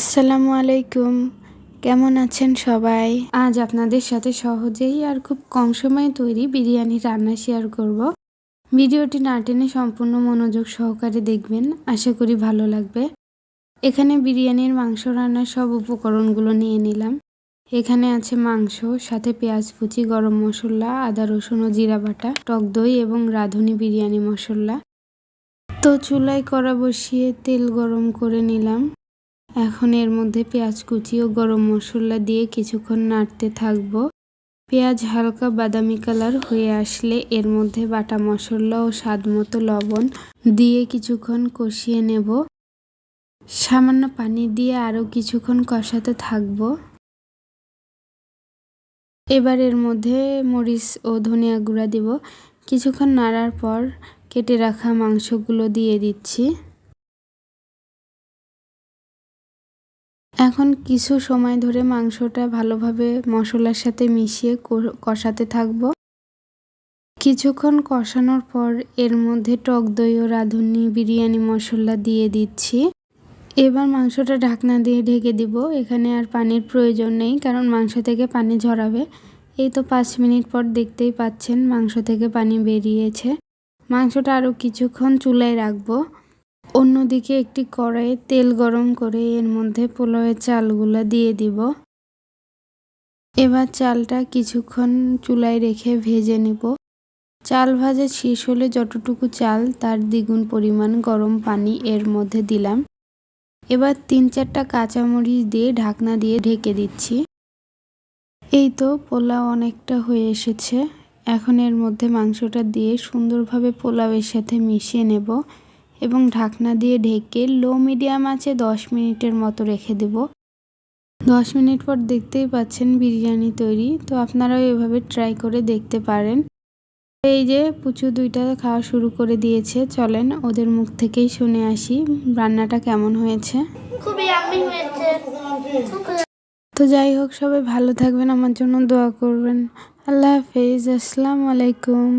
আসসালামু আলাইকুম। কেমন আছেন সবাই? আজ আপনাদের সাথে সহজেই আর খুব কম সময়ে তৈরি বিরিয়ানি রান্না শেয়ার করব। ভিডিওটি না টেনে সম্পূর্ণ মনোযোগ সহকারে দেখবেন। আশা করি ভালো লাগবে। এখানে বিরিয়ানির মাংস রান্নার সব উপকরণগুলো নিয়ে নিলাম। এখানে আছে মাংস, সাথে পেঁয়াজ কুচি, গরম মশলা, আদা, রসুন ও জিরা বাটা, টক দই এবং রাঁধুনি বিরিয়ানি মশলা। তো চুলায় কড়া বসিয়ে তেল গরম করে নিলাম। এখন এর মধ্যে পেঁয়াজ কুচি ও গরম মশলা দিয়ে কিছুক্ষণ নাড়তে থাকব। পেঁয়াজ হালকা বাদামি কালার হয়ে আসলে এর মধ্যে বাটা মশলা ও স্বাদ মতো লবণ দিয়ে কিছুক্ষণ কষিয়ে নেব। সামান্য পানি দিয়ে আরও কিছুক্ষণ কষাতে থাকব। এবার এর মধ্যে মরিচ ও ধনিয়া গুঁড়া দিব। কিছুক্ষণ নাড়ার পর কেটে রাখা মাংসগুলো দিয়ে দিচ্ছি। এখন কিছু সময় ধরে মাংসটা ভালোভাবে মশলার সাথে মিশিয়ে কষাতে থাকব। কিছুক্ষণ কষানোর পর এর মধ্যে টক দই ও রাঁধুনি, বিরিয়ানি মশলা দিয়ে দিচ্ছি। এবার মাংসটা ঢাকনা দিয়ে ঢেকে দিব। এখানে আর পানির প্রয়োজন নেই, কারণ মাংস থেকে পানি ঝরাবে। এই তো পাঁচ মিনিট পর দেখতেই পাচ্ছেন মাংস থেকে পানি বেরিয়েছে। মাংসটা আরও কিছুক্ষণ চুলায় রাখব। অন্যদিকে একটি কড়াইয়ে তেল গরম করে এর মধ্যে পোলাওয়ের চালগুলো দিয়ে দিব। এবার চালটা কিছুক্ষণ চুলায় রেখে ভেজে নিব। চাল ভাজা শেষ হলে যতটুকু চাল তার দ্বিগুণ পরিমাণ গরম পানি এর মধ্যে দিলাম। এবার তিন চারটা কাঁচামরিচ দিয়ে ঢাকনা দিয়ে ঢেকে দিচ্ছি। এই তো পোলাও অনেকটা হয়ে এসেছে। এখন এর মধ্যে মাংসটা দিয়ে সুন্দরভাবে পোলাওয়ের সাথে মিশিয়ে নেব। এবং ঢাকনা দিয়ে ঢেকে লো মিডিয়াম আছে দশ মিনিটের মতো রেখে দেব। দশ মিনিট পর দেখতেই পাচ্ছেন বিরিয়ানি তৈরি। তো আপনারাও এভাবে ট্রাই করে দেখতে পারেন। এই যে পুচু দুইটা খাওয়া শুরু করে দিয়েছে চলেন ওদের মুখ থেকেই শুনে আসি রান্নাটা কেমন হয়েছে। খুবই হয়েছে। তো যাই হোক সবাই ভালো থাকবেন আমার জন্য দোয়া করবেন। আল্লাহ হাফেজ আসসালামু আলাইকুম।